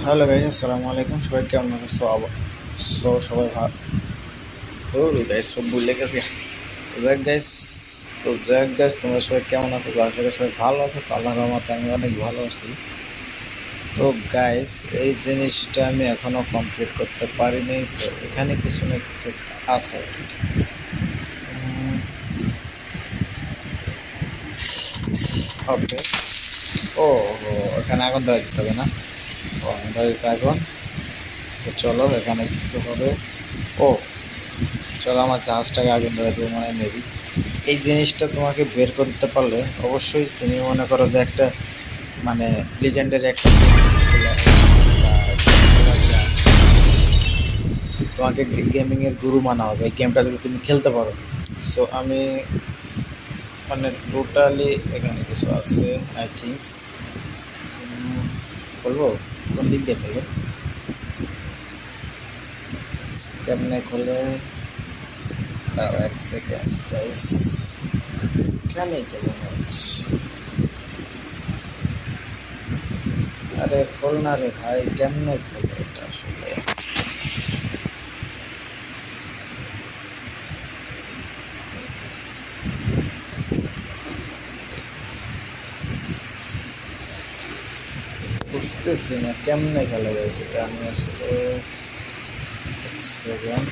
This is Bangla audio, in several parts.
হ্যালো গাইজ আসসালামু আলাইকুম। সবাই কেমন আছে? সো সবাই ভালো গাইজ সব ভুলে গেছি জ্যাক গাইজ তো জ্যাক গাইজ তোমরা সবাই কেমন আছো? আশা করি সবাই ভালো আছো। আল্লাহ রহমতে আমি অনেক ভালো আছি। তো গাইজ এই জিনিসটা আমি এখনও কমপ্লিট করতে পারিনি। এখানে কিছু না কিছু আছে। ওকে ও এখানে আগুন দেওয়া যেতে হবে না? আগুন তো চলো, এখানে কিছু হবে। ও, চলো আমার জাহাজটাকে আগুন ধরে দেবো মানে মেবি এই জিনিসটা তোমাকে বের করতে পারলে অবশ্যই তুমি মনে করো যে একটা মানে লিজেন্ডের একটা তোমাকে গেমিংয়ের গুরু মানা হবে। এই গেমটা যদি তুমি খেলতে পারো। সো আমি মানে টোটালি এখানে কিছু আছে আই থিঙ্কস খুলবো কোন দিক দিয়ে খুলবে? কেমনে খোলে তার এক সেকেন্ড গাইস এখানেই তো মনে হচ্ছে। আরে, খোল না রে ভাই, কেমনে খোলে এটা আসলে বুঝতেছি না কেমনে খেলা যায় সেটা আমি আসলে সেকেন্ড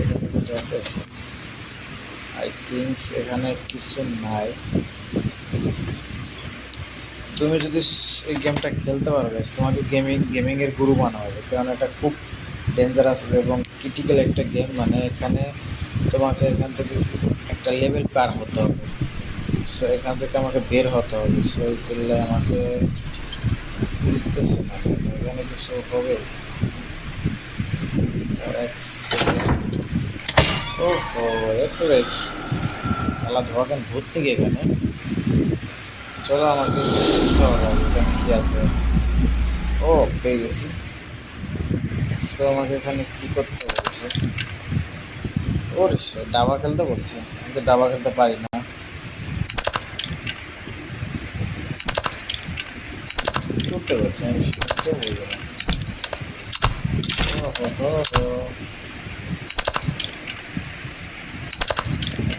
এখানে কিছু আছে? আই থিঙ্কস এখানে কিছু নাই। তুমি যদি এই গেমটা খেলতে পারো তোমাকে গেমিং গেমিংয়ের গুরু বানা হবে। কারণ এটা খুব ডেঞ্জারাস এবং ক্রিটিক্যাল একটা গেম মানে এখানে তোমাকে এখান থেকে একটা লেভেল পার হতে হবে। সো এখান থেকে আমাকে বের হতে হবে। সো এই আমাকে বুঝতেছি না এখানে কিছু হবে? খেলা ধোয়া কেন ভূত নাকি এখানে? চলো আমাকে কি আছে। ও, পেয়ে গেছি। সো আমাকে এখানে কি করতে বলছে ওর ডাবা খেলতে বলছে। আমি তো ডাবা খেলতে পারি না। করতে বলছে, আমি সেটা বলব না। ও হো হো। হো।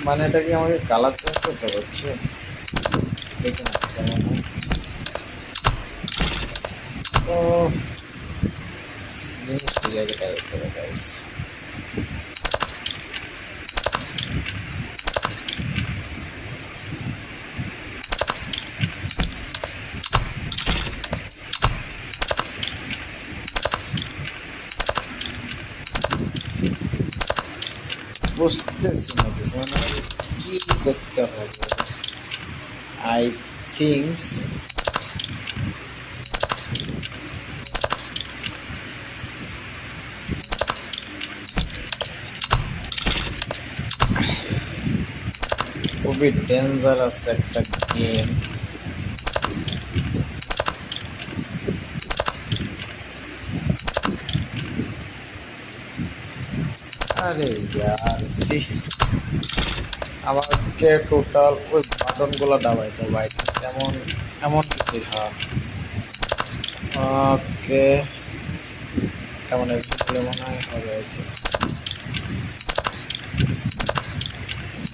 মানে এটা কি আমাকে কালার চেঞ্জ করতে হচ্ছে? দেখি না, কেমন জিনিস ঠিক আছে তাই করতে হবে গাইস বুঝতেছি না কিছু মানে খুবই ডেঞ্জারাস একটা গেম আরে ইয়ার সি আমাকে টোটাল ওই বাটনগুলো দাবাইতে হবে এমন এমন কিছু হ্যাঁ ওকে। এমন একটু মনে হয়, হবে আই থিঙ্ক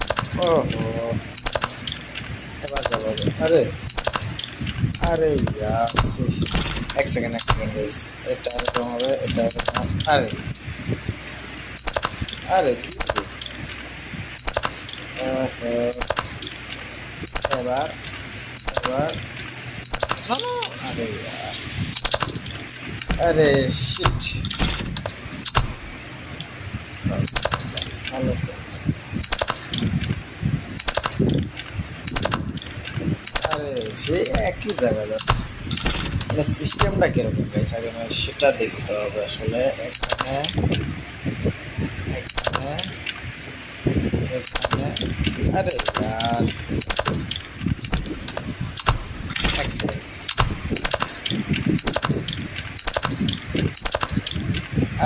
ওহো এবার যাব আরে আরে এক সেকেন্ড এক সেকেন্ড এটা এরকম হবে এটা এরকম আরে আরে কি এবার এবার আরে আরে শিট ভালো যাচ্ছে একই জায়গায় যাচ্ছে। মানে সিস্টেমটা কীরকম গাইছে আগে মানে সেটা দেখতে হবে আসলে। এখানে এখানে এখানে, আরে আর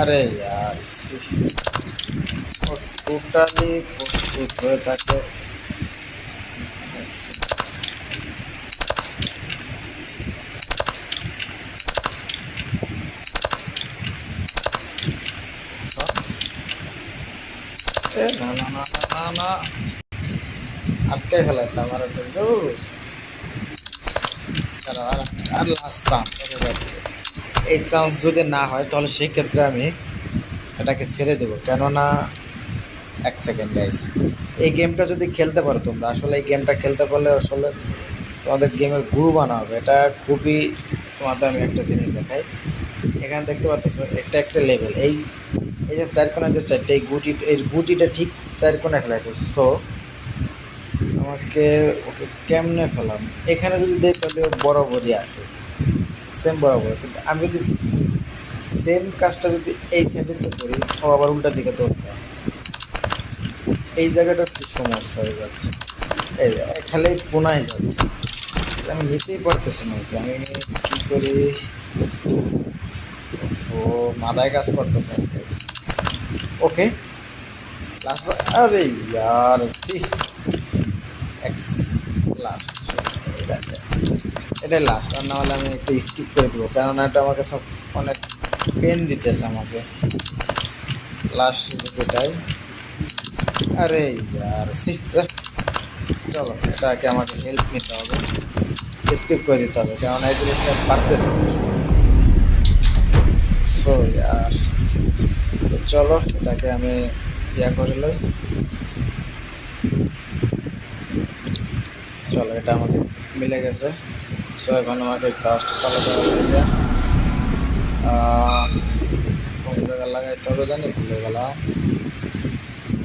আরে ইয়ার আরে यार টোটালি প্রস্তুত হয়ে থাকে। আটকে ফেলায় তো আমার আর এই চান্স যদি না হয়, তাহলে সেই ক্ষেত্রে আমি এটাকে ছেড়ে দেবো। কেননা, এক সেকেন্ড গাইস এই গেমটা যদি খেলতে পারো তোমরা, আসলে এই গেমটা খেলতে পারলে আসলে তোমাদের গেমের গুরু বানা হবে। এটা খুবই তোমাদের আমি একটা জিনিস দেখাই। এখানে দেখতে পাচ্ছ, একটা একটা লেভেল এই এই যে চার কোনা যে চারটে, এই গুটি এই গুটিটা ঠিক চার কোনা ফেলাইতে সো আমাকে ওকে কেমনে ফেলাম? এখানে যদি দেই তাহলে বরাবরই আসে। সেম বরাবর। কিন্তু আমি যদি সেম কাজটা যদি এই সাইডে করি, ও আবার উল্টা দিকে হয়। এই জায়গাটা একটু সমস্যা হয়ে যাচ্ছে। এই খেলে কোনায় যাচ্ছে। আমি নিতেই পারতেছি না আমি কী করি? ও মাথায় কাজ করতেছে ওকে লাস্ট আরে ইয়ার সি এক্স লাস্ট এটাই লাস্ট আর না হলে আমি একটু স্কিপ করে দেবো। কেননা এটা আমাকে সব অনেক পেন দিতেছে আমাকে। লাস্ট এটাই আরে ইয়ার সি চলো, এটাকে আমাকে হেল্প নিতে হবে। স্কিপ করে দিতে হবে। কেননা এই জিনিসটা পারতেছে সো ইয়ার চলো, এটাকে আমি ইয়া করে লই। চলো, এটা আমাকে মিলে গেছে। সো এখন আমাকে জাস্ট চালু করা লাগবে। কোন জায়গায় লাগাইতে হবে জানি? ভুলে গেলাম।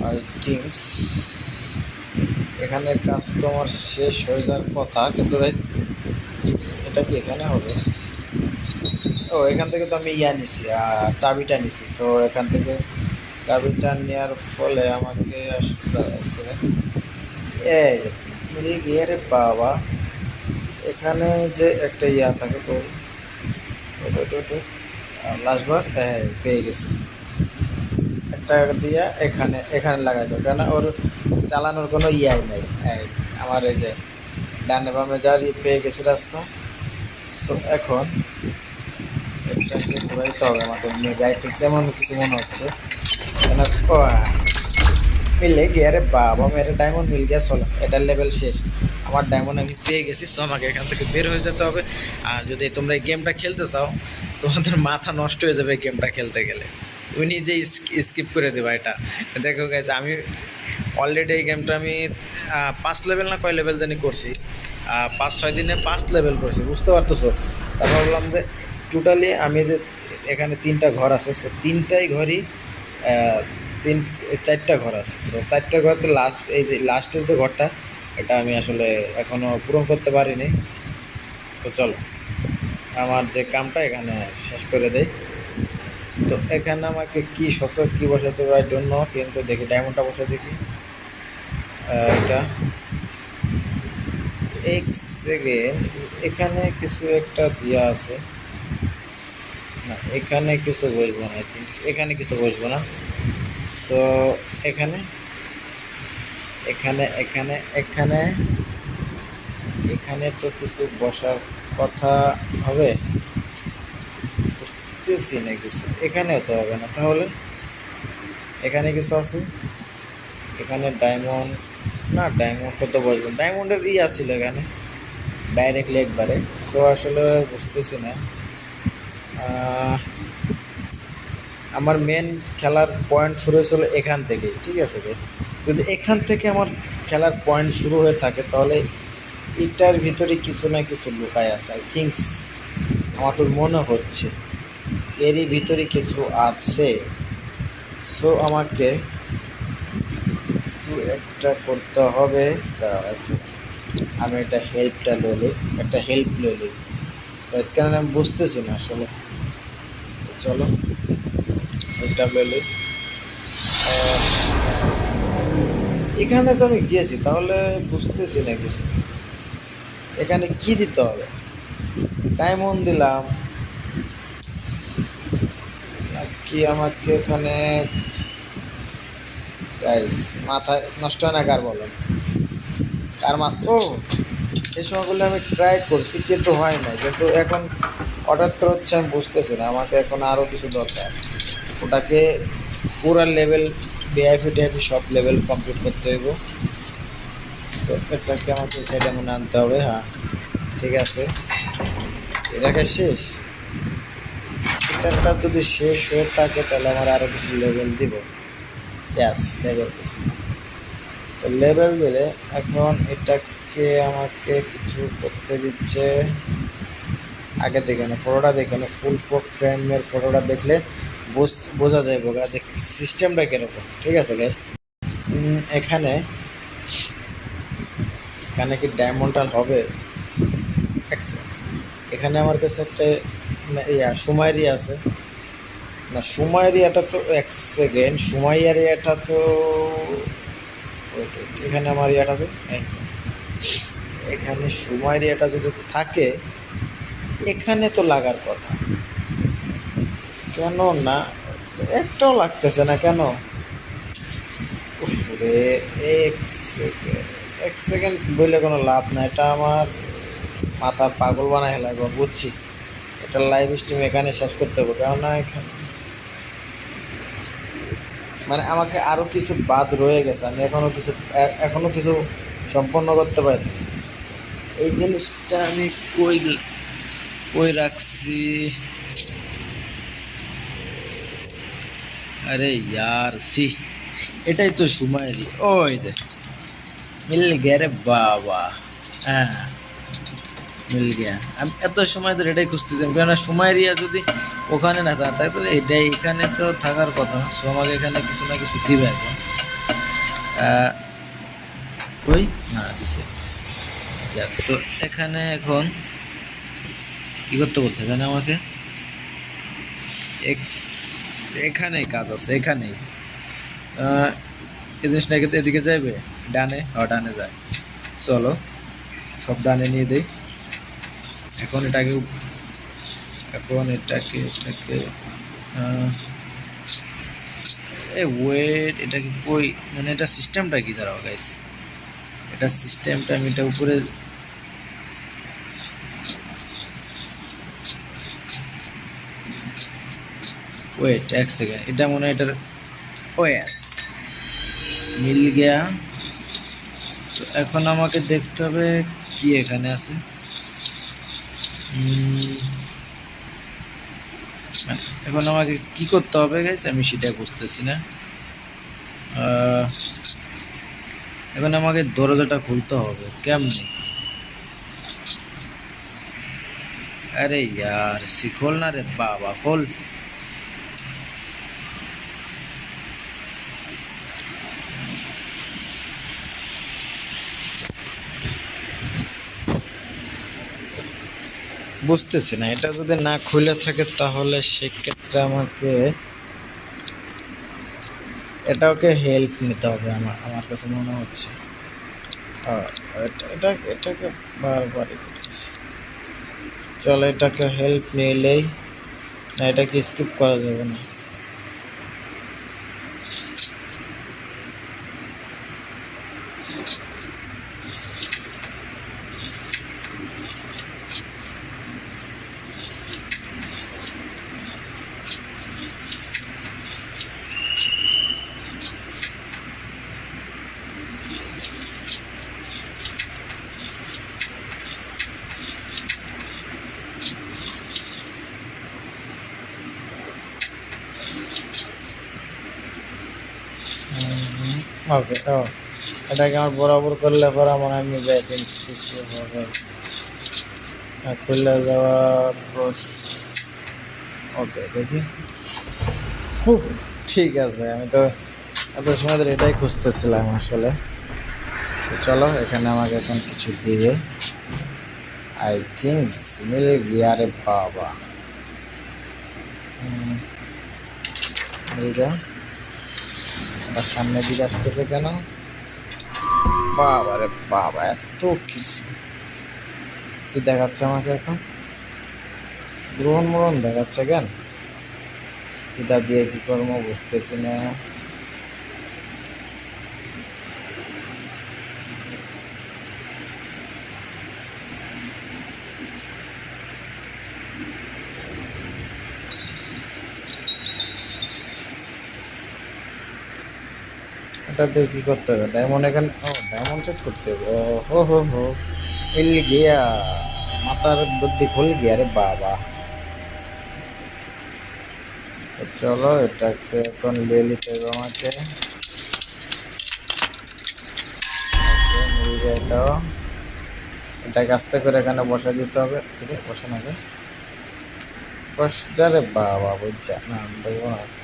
আই থিঙ্কস এখানে কাজ তো আমার শেষ হয়ে যাওয়ার কথা, কিন্তু এটা কি এখানে হবে? ও, এখান থেকে তো আমি ইয়া নিছি চাবিটা নিছি। সো এখান থেকে চাবিটা নেওয়ার ফলে আমাকে আসতে লাগছে এই গিয়ে বাবা, এখানে যে একটা ইয়া থাকে লাস্টবার হ্যাঁ পেয়ে গেছি। একটা দিয়া এখানে এখানে লাগাই দাও কেন ওর চালানোর কোনো ইয়াই নাই। আমার এই যে ডানে বামে যার পেয়ে গেছি রাস্তা। সো এখন এটাকে নিয়ে। গাইতে যেমন কিছু মনে হচ্ছে। কেন। মিলে গিয়ে, আরে বাবা মেরে ডায়মন্ড মিল গিয়া চলো। এটার লেভেল শেষ। আমার ডায়মন্ড আমি পেয়ে গেছি সো এখান থেকে বের হয়ে যেতে হবে। আর যদি তোমরা এই গেমটা খেলতে চাও, তোমাদের মাথা নষ্ট হয়ে যাবে এই গেমটা খেলতে গেলে। তুমি নিজেই স্কিপ করে দেবা এটা। দেখো গেছে আমি অলরেডি এই গেমটা আমি পাঁচ লেভেল না কয় লেভেল জানি করছি। পাঁচ, ছয় দিনে পাঁচ লেভেল করছি, বুঝতে পারতেছো? তারপর বললাম যে টোটালি আমি যে এখানে তিনটা ঘর আছে সে তিনটাই ঘরই তিন, চারটা ঘর আছে। সো চারটা ঘরতে লাস্ট এই যে লাস্টের যে ঘরটা, এটা আমি আসলে এখনও পূরণ করতে পারিনি। তো চলো, আমার যে কামটা এখানে শেষ করে দেয় তো এখানে আমাকে কি সচক কি বসাতে হবে জন্য কিন্তু দেখি ডায়মন্ডটা বসে দেখি। এটা। এক সেকেন্ড এখানে কিছু একটা দেওয়া আছে। না, এখানে কিছু বসবো না আই থিঙ্ক এখানে কিছু বসবো না। সো এখানে এখানে এখানে এখানে এখানে তো কিছু বসার কথা হবে? বুঝতেছি না কিছু। এখানেও তো হবে না, তাহলে? এখানে কিছু আছে? এখানে ডায়মন্ড না ডায়মন্ডটা তো বসবো ডায়মন্ডের ই আছিল এখানে ডাইরেক্টলি একবারে। সো আসলে বুঝতেছি না। আমার মেন খেলার পয়েন্ট শুরু হয়েছিল এখান থেকে ঠিক আছে বেশ যদি এখান থেকে আমার খেলার পয়েন্ট শুরু হয়ে থাকে, তাহলে এটার ভিতরে কিছু না কিছু লুকায় আছে আই থিঙ্কস আমার তো মনে হচ্ছে এরই ভিতরে কিছু আছে। সো আমাকে কিছু একটা করতে হবে। আমি একটা হেল্পটা লইলি একটা হেল্প লইলি কারণ আমি বুঝতেছি না আসলে। চলো হেল্পটা লইলি এখানে তো আমি গিয়েছি, তাহলে বুঝতেছি না কিছু। এখানে কি দিতে হবে? ডায়মন্ড দিলাম। নাকি আমাকে এখানে মাথা নষ্ট হয় না কার বলো? কার মা ও, এই সময়গুলো আমি ট্রাই করছি, কিন্তু হয় না কিন্তু এখন হঠাৎ করে হচ্ছে আমি বুঝতেছি না, আমাকে এখন আরও কিছু দরকার। ওটাকে পুরো লেভেল বিআইপি টিআইপি সব লেভেল কমপ্লিট করতে হইব। সফটওয়্যারটাকে আমাকে সেটা মনে আনতে হবে হ্যাঁ। ঠিক আছে। এটাকে শেষ? এটাটা যদি শেষ হয়ে থাকে, তাহলে আমার আরও কিছু লেভেল দিব। ইয়াস লেভেল দিছি। তো লেভেল দিলে এখন এটাকে আমাকে কিছু করতে দিচ্ছে। আগে দেখে না ফটোটা দেখে না ফুল ফ্রেমের ফটোটা দেখলে বুঝ- যায় বোঝা দেখ সিস্টেমটা কীরকম, ঠিক আছে গ্যাস এখানে এখানে কি ডায়মন্ডাল হবে। এখানে আমার কাছে একটা ইয়া সুমাইরি আছে না সুমাইরিয়াটা তো এক সেকেন্ড সুমাইয়ারিয়াটা তো এখানে আমার ইয়াটা second। এখানে সুমাইরিয়াটা যদি থাকে এখানে তো লাগার কথা। কেন না? একটাও লাগতেছে না কেন? রে এক সেকেন্ড এক সেকেন্ড বললে কোনো লাভ না এটা আমার মাথা পাগল বানায় লাগবে, বুঝছি। এটা লাইভ স্ট্রিম এখানে শেষ করতে হবে, কেননা এখানে মানে আমাকে আরও কিছু বাদ রয়ে গেছে, আমি এখনও কিছু এখনও কিছু সম্পন্ন করতে পারি এই জিনিসটা আমি কই কই রাখছি। আরে ইয়ার সি এটাই তো সুমাইরি ওই দে। মিল গিয়া রে বাবা। হ্যাঁ। মিল গিয়া আমি এত সময় ধরে এটাই খুঁজতেছিলাম কেননা সুমাইরিয়া যদি ওখানে না থাকে, তাহলে এটাই এখানে তো থাকার কথা না। সো আমাকে এখানে কিছু না কিছু দিবে এখন। কই? না, দিছে। যাক, তো এখানে এখন কি করতে বলছে জানে আমাকে? এখানেই কাজ আছে, এখানেই। এই জিনিসটা এদিকে- যাইবে? ডানে? ও ডানে যায়। চলো, সব ডানে নিয়ে দেই। এখন এটাকে এখন এটাকে এটাকে এ ওয়েট এটাকে কই? মানে এটা সিস্টেমটা কি? দাঁড়াও গাইস এটা সিস্টেমটা আমি এটা উপরে ওয়েট এক সেকেন্ড এটা মনে হয় এটার ও ইয়াস মিল গিয়া। তো এখন আমাকে দেখতে হবে কি এখানে আছে। মানে এখন আমাকে কি করতে হবে গাইস আমি সেটা বুঝতেছি না। এখন আমাকে দরজাটা খুলতে হবে, কেমনি? আরে ইয়ার শিখোল না রে বাবা, খোল। বুঝতেছি না, এটা যদি না খুলে থাকে তাহলে সেক্ষেত্রে আমাকে এটাকে হেল্প নিতে হবে আমার আমার কাছে মনে হচ্ছে। এটা- এটা, এটাকে বারবার চলো এটাকে হেল্প নিলেই, না, এটাকে স্কিপ করা যাবে না। ওকে ও। এটাকে আমার বরাবর করলে পর আমার আমি যাই জিনিস কিছু হবে। হ্যাঁ, খুলে যাওয়ার প্রস ওকে দেখি। হুহ, ঠিক আছে আমি তো এত সময় ধরে এটাই খুঁজতেছিলাম আসলে। তো চলো এখানে আমাকে এখন কিছু দিবে। আই থিঙ্ক মিল গিয়ারে বাবা। মিল গিয়া আবার সামনের দিকে আসতেছে কেন? বাবা রে বাবা, এত কিছু। কি দেখাচ্ছে আমাকে এখন? গ্রহণ মরণ দেখাচ্ছে কেন? এটা দিয়ে কি কর্ম বুঝতেছি না। এটাতে কি করতে হবে? ডায়মন্ড এখানে ও ডায়মন্ড সেট করতে হবে। ও হো হো মিল গিয়া। মাথার বুদ্ধি খুল গিয়া রে বাবা। চলো এটাকে এখন নিয়ে নিতে হবে আমাকে। এটাকে আস্তে করে এখানে বসা দিতে হবে। এরে, বসে না রে। বস যা রে বাবা বুঝছা। না বলব না।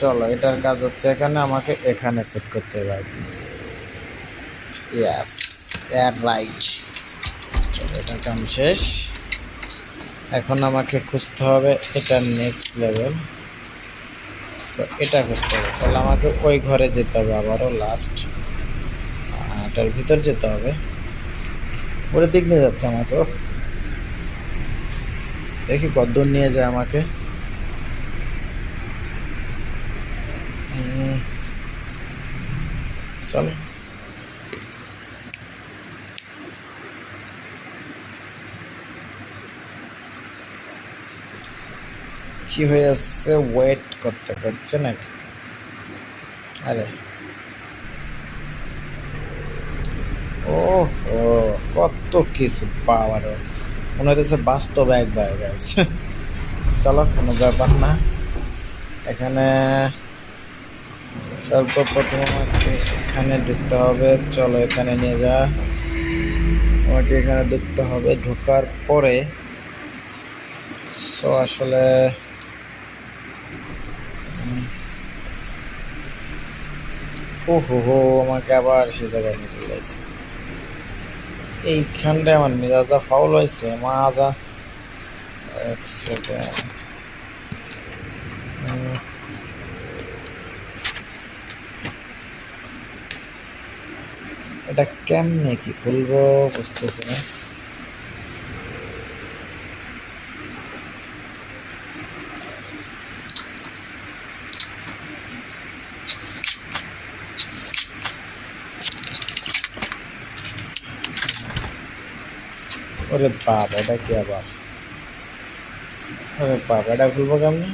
চলো, এটার কাজ হচ্ছে এখানে আমাকে এখানে সেট করতে হবে I think yes add right চলো এটার কাম শেষ। এখন আমাকে খুঁজতে হবে এটার নেক্সট লেভেল সো এটা খুঁজতে হবে। তাহলে আমাকে ওই ঘরে যেতে হবে আবারও লাস্ট এটার ভিতর যেতে হবে। ওরে দিক নিয়ে যাচ্ছে আমাকে। দেখি কদ্দূর নিয়ে যায় আমাকে। চলো কি হয়ে আসছে ওয়েট করতে হচ্ছে নাকি? আরে। ও ও কত কিছু পাওয়ার। মনে হচ্ছে বাস্তব একবার গেছে চলো, কোনো ব্যাপার না। এখানে সর্বপ্রথম আমাকে এখানে ঢুকতে হবে। চলো এখানে নিয়ে যা। আমাকে এখানে ঢুকতে হবে। ঢোকার পরে, সো আসলে ও হো হো, আমাকে আবার সে জায়গায় নিয়ে চলে আসছে এইখানটায় আমার মেজাজা ফাউল হয়েছে। মাজা এক সেকেন্ড এটা কেমনে কি খুলবো বুঝতেছি না। ওরে বাবা, এটা কি আবার? ওরে বাবা, এটা খুলবো কেমনে?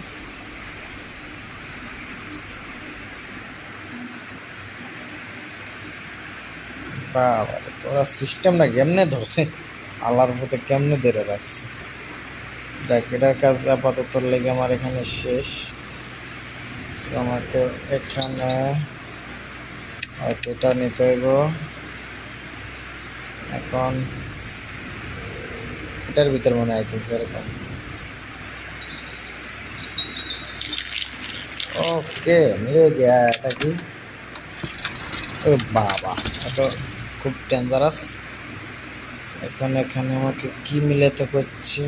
বাবা ওরা সিস্টেমটা কেমনে ধরছে? আল্লাহর মধ্যে কেমনে ধরে রাখছে? যাক এটার কাজ আপাতত লেগে আমার এখানে শেষ। আমাকে এখানে এটা নিতে হইব। এখন এটার ভিতর মনে হয় এরকম। ওকে মিলে গিয়া এটা কি? ওরে বাবা, এত খুব ডেঞ্জারাস এখন এখানে আমাকে কি মিলাতে করছে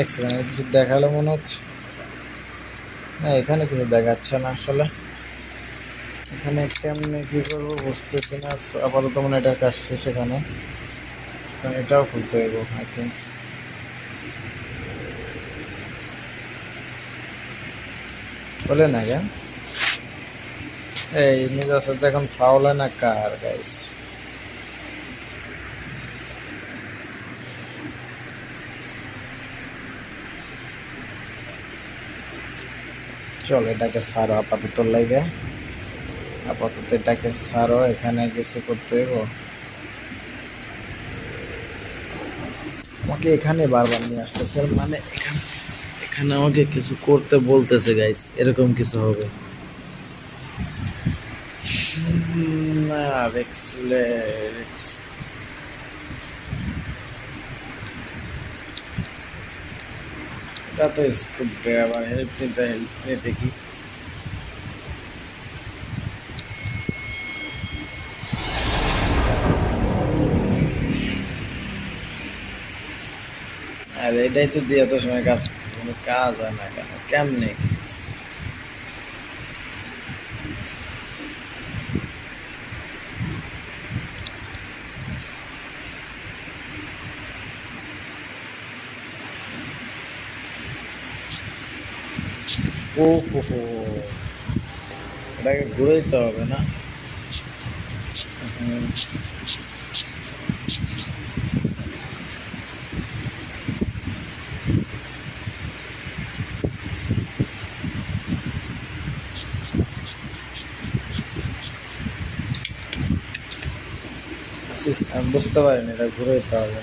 এক সেকেন্ড কিছু দেখাল মনে হচ্ছে? না, এখানে কিছু দেখাচ্ছে না আসলে। এখানে কেমনে কি করব বুঝতেছি না আপাতত মানে এটার কাজ শেষ এখানে। এটাও খুলতে হইব আই থিঙ্ক বলে না কেন? এই মেজাজ এখন ফাউল হয় না কার গাইস চল, এটাকে সারো আপাতত লাগে আপাতত এটাকে সারো এখানে কিছু করতে হইব। আমাকে এখানে বারবার নিয়ে আসতেছে মানে এখানে এখানে আমাকে কিছু করতে বলতেছে গাইস এরকম কিছু হবে। না এটা তো স্কুপ ড্রাইভার হেল্প নিতে হেল্প নিয়ে দেখি আর এটাই তো দিয়ে এত সময় কাজ করতেছে, কোনো কাজ হয় না কেন? কেমনে? ও, হো হো এটাকে ঘুরাইতে হবে না? বুঝতে পারিনি, এটা ঘুরাইতে হবে।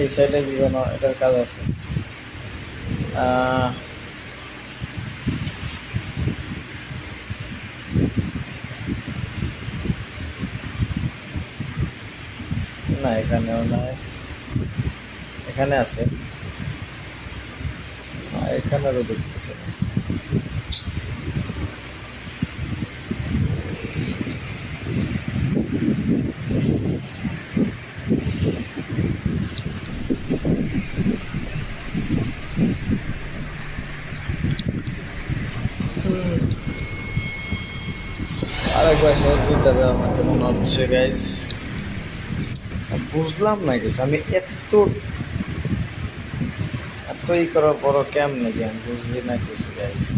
এই সাইডে কি কোনো এটার কাজ আছে? না, এখানেও নাই। এখানে আছে। না, এখানেরও দেখতেছে। আরেকবার হেল্প দিতে হবে আমাকে মনে হচ্ছে গাইস বুঝলাম না কিছু। আমি এত এত ই করার পরও কেমনে কি আমি বুঝছি না কিছু গাইছি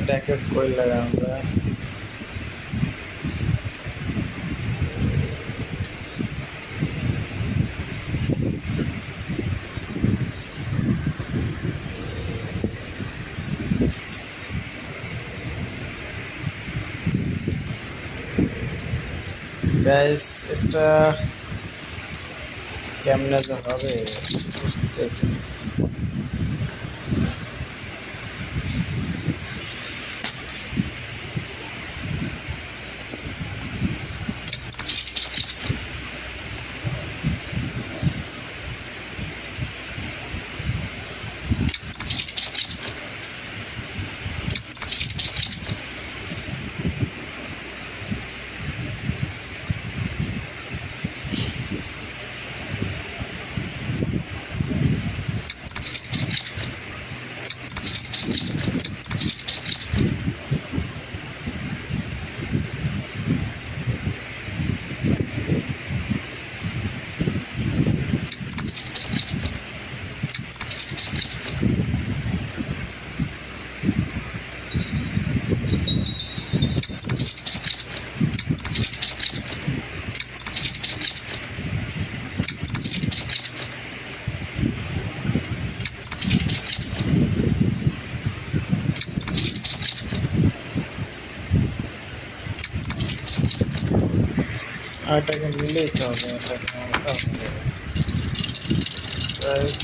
এটাকে কই লাগাম যায় গাইস এটা কেমনে হবে বুঝতেছি এটাকে মিলেইতে হবে প্রাইস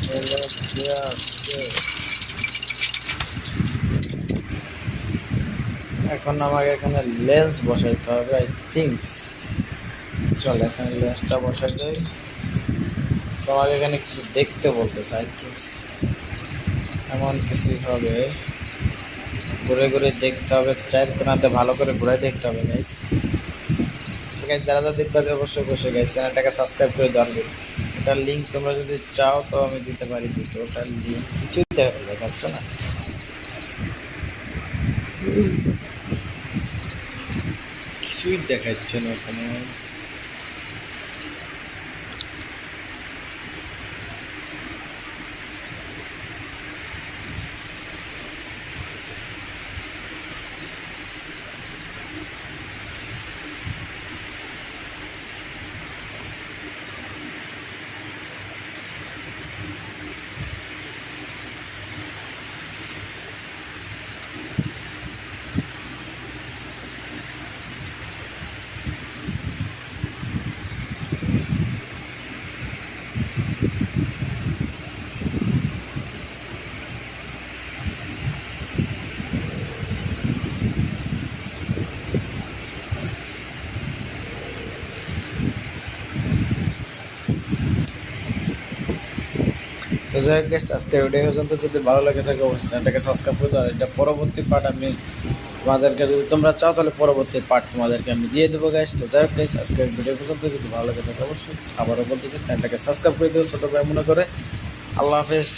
এখন আমাকে এখানে লেন্স বসাইতে হবে আই থিঙ্কস চল, এখানে লেন্সটা বসাই দেয় আমাকে এখানে কিছু দেখতে বলতেছে আই থিঙ্কস এমন কিছুই হবে। ঘুরে ঘুরে দেখতে হবে চায়ের কোনাতে ভালো করে ঘুরে দেখতে হবে গাইস গাইস যারা যারা দেখবে অবশ্যই বসে গাইস চ্যানেলটাকে সাবস্ক্রাইব করে দেওয়ার ওটার লিঙ্ক তোমরা যদি চাও, তো আমি দিতে পারি দিতে ওটার লিঙ্ক কিছুই দেখাতে দেখাচ্ছে না? কিছুই দেখাচ্ছে না ওখানে। যাই guys, আজকে ভিডিও পর্যন্ত। যদি ভালো লাগে থাকে অবশ্যই চ্যানেলটাকে সাবস্ক্রাইব করে আর এটা পরবর্তী পার্ট আমি তোমাদেরকে যদি তোমরা চাও তাহলে পরবর্তী পার্ট তোমাদেরকে আমি দিয়ে দেবো গাইস তো যাই হোক গাইস আজকে ভিডিও পর্যন্ত। যদি ভালো লাগে থাকে অবশ্যই আবারও বলতেছি চ্যানেলটাকে সাবস্ক্রাইব করে দেবো ছোটো ভাই মনে করে। আল্লাহ হাফেজ।